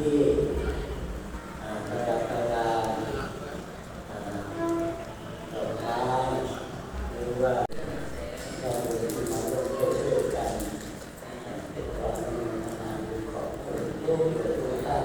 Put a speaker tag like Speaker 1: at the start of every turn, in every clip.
Speaker 1: ที่ itu diperlukan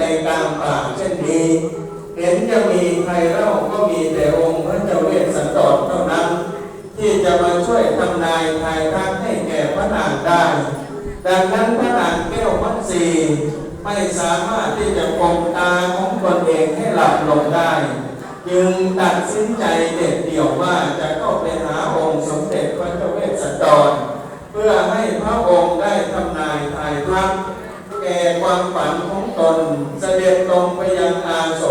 Speaker 1: นจะมีใครเล่าก็มีแต่องค์พระเจ้าเวสสันดรเท่านั้น ที่จะมาช่วยทำนายทายทักให้แก่พระนางได้ ดังนั้นพระนางแก้วมัดสีไม่สามารถที่จะปกตาของตนเองให้หลับลงได้ จึงตัดสินใจเด็ดเดี่ยวว่าจะเข้าไปหาองค์สมเด็จพระเจ้าเวสสันดร เพื่อให้พระองค์ได้ทำนายทายทักแก่ความฝันของตนเสด็จตรงไปยังอาสม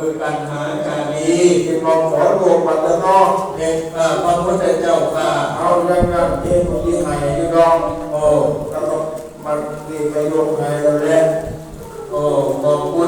Speaker 1: คือตัณหาการี
Speaker 2: ที่มองขอโลกปัตตนอ
Speaker 1: กเด็กพระพุทธเจ้าข้า
Speaker 2: เอาเรื่องงเทพที่ไหนที่รองโอ้แล้วก็มันมีประโยชน์อะไรแล้วโอ้ขอบคุณ